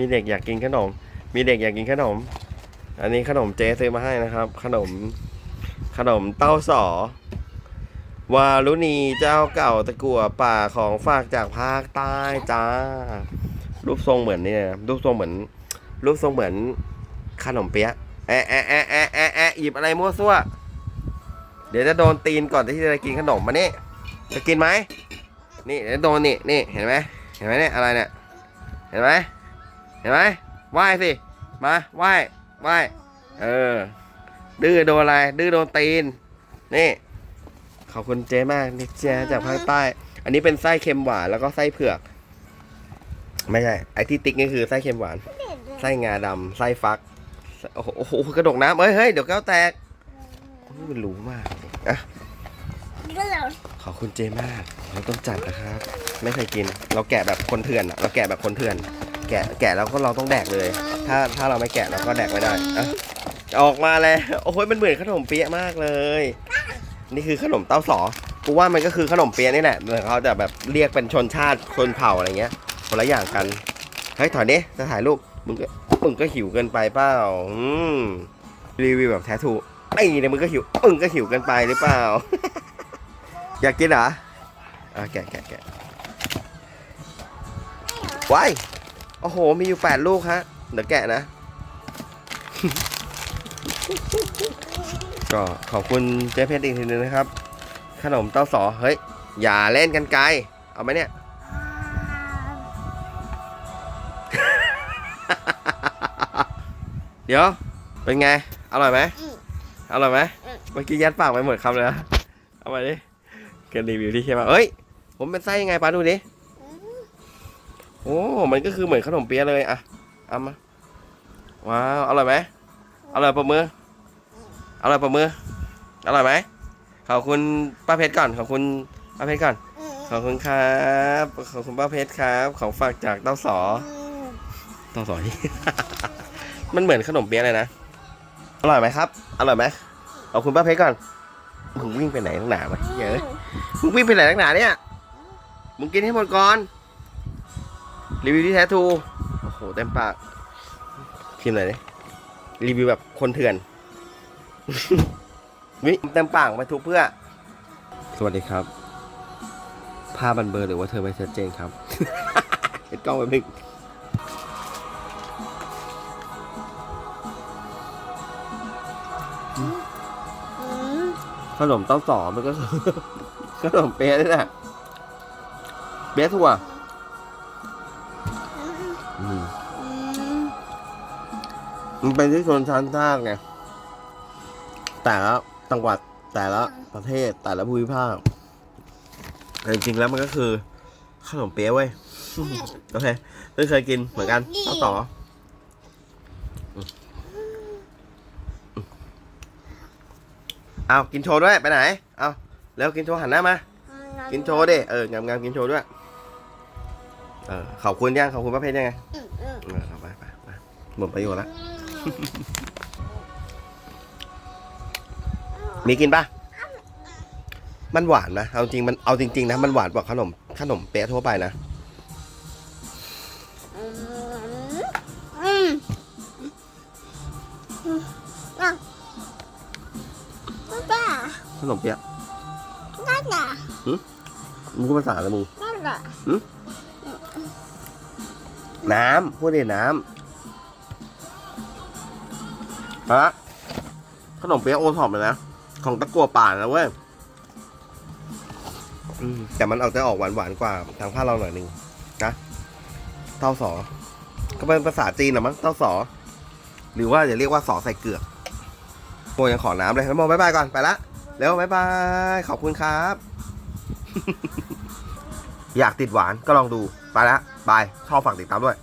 มีเด็กอยากกินขนม มีเด็กอยากกินขนม อันนี้ขนมเจ๊ซื้อมาให้นะครับ ขนม ขนมเต้าสอ วารุณีเจ้าเก่าตะกั่วป่าของฝากจากภาคใต้จ้า รูปทรงเหมือนเนี่ย รูปทรงเหมือน รูปทรงเหมือนขนมเปี๊ยะ แอะแอะแอะแอะแอะแอะหยิบอะไรมั่วซั่ว เดี๋ยวจะโดนตีนก่อนที่จะกินขนมมานี่ จะกินไหม นี่เดี๋ยวโดนนี่ นี่ เห็นไหม เห็นไหมเนี่ย อะไรเนี่ย เห็นไหม เห็นไหมไหว้สิ มาไหว้ไหว้เออ ดื้อโดนอะไร ดื้อโดนตีน นี่ ขอบคุณเจ๊มากนี่เจ๊จากภาคใต้ อันนี้เป็นไส้เค็มหวานแล้วก็ไส้เผือก ไม่ใช่ ไอ้ที่ติ๊กนี่คือไส้เค็มหวาน ไส้งาดำไส้ฟักโอ้โหโอ้โห กระดกน้ำเฮ้ย เฮ้ย เดี๋ยวแก้วแตกโอ้ยมันรู้มากอะก็เราขอบคุณเจมาก เราต้องจัดนะครับ ไม่เคยกิน เราแกะแบบคนเถื่อนอะเราแกะแบบคนเถื่อน แกะแกะแล้วก็เราต้องแดกเลย ถ้าถ้าเราไม่แกะเราก็แดกไม่ได้อะออกมาแล้วโอ้ยมันเหมือนขนมเปี๊ยะมากเลย นี่คือขนมเต้าสอกูว่ามันก็คือขนมเปี๊ยะนี่แหละแต่เขาจะแบบเรียกเป็นชนชาติคนเผ่าอะไรเงี้ยคนละอย่างกันเฮ้ยถอยนี้จะถ่ายรูปมึงก็มึงก็หิวเกินไปเปล่าอืมรีวิวแบบแท้ถูกไอ้เนี่ยมึงก็หิวมึงก็หิวเกินไปหรือเปล่า อยากกินเหรออะแกะแกะแกะว้าย โอ้โห มีอยู่แปดลูกฮะ เดี๋ยวแกะนะ ก็ขอบคุณเจ๊เพชรอีกทีนึงนะครับ ขนมเต้าสอ เฮ้ย อย่าเล่นกันไกล เอาไหมเนี่ย เดี๋ยว เป็นไง อร่อยไหมอร่อยไหมเมื่อกี้ยัดปากไปหมดคำเลยนะเอามาดิกันรีวิวที่เชียงใหม่เอ้ย ผมเป็นไส้ยังไงปาดูดิ โอ้ มันก็คือเหมือนขนมเปี๊ยะเลยอะเอามา ว้าว อร่อยไหมอร่อยประมืออร่อยประมืออร่อยไหมขอบคุณป้าเพชรก่อน ขอบคุณป้าเพชรก่อน ขอบคุณครับ ขอบคุณป้าเพชรครับของฝากจากเต้าสอเต้าสอที่ มันเหมือนขนมเปี๊ยะเลยนะ อร่อยไหมครับ อร่อยไหมขอบคุณป้าเพชรก่อน มึงวิ่งไปไหนตั้งหนาวะเยอะมึงวิ่งไปไหนตั้งหนาเนี่ย มึงกินให้หมดก่อน รีวิวที่แท้ทูโอ้โหเต็มปากชิมหน่อยดิรีวิวแบบคนเถื่อนวิเต็มปากไปทุกเพื่อ สวัสดีครับภาพบันเบลอร์หรือว่าเธอไม่ชัดเจนครับเห็นกล้องไปพึ่งขนมเต้าต่อมันก็คือขนมเปี๊ยะนี่แหละเปี๊ยะถั่ว มันเป็นที่ชนชั้นชาติไงแต่ละจังหวัดแต่ละประเทศแต่ละภูมิภาคแต่จริงๆแล้วมันก็คือขนมเปี๊ยะเว้ยโอเคเพิ่งเคยกินเหมือนกันเต้าต่ออืมอืมเอากินโชว์ด้วยไปไหน เอาแล้วกินโชว์หันหน้ามา กินโชว์ดิ เอองามงามๆกินโชว์ด้วย เออขอบคุณยังขอบคุณป้าเพชรยังไงเออเอาไปไปไปหมดประโยชน์แล้ว มีกินปะมันหวานนะ เอาจริงมันเอาจริงๆนะ มันหวานกว่าขนมขนมเปี๊ยะทั่วไปนะ ขนมเปี๊ยะนั่นน่ะมึงพูดภาษาอะไรมึงนั่นน่ะน้ำพูดดิน้ำ ฮะขนมเปี๊ยะโอท็อปเลยนะ ของตะกัวป่านะเว้ยแต่มันเอาจะออกหวานหวานกว่าทางภาคเราหน่อยนึงนะเต้าสอ ก็เป็นภาษาจีนนะมั้งเต้าสอ หรือว่าจะเรียกว่าสอใส่เกลือกโมยังขอน้ำเลยแล้วโมบายบายก่อนไปละเร็วบายบายขอบคุณครับ อยากติดหวานก็ลองดูไปละบายชอบฝากติดตามด้วย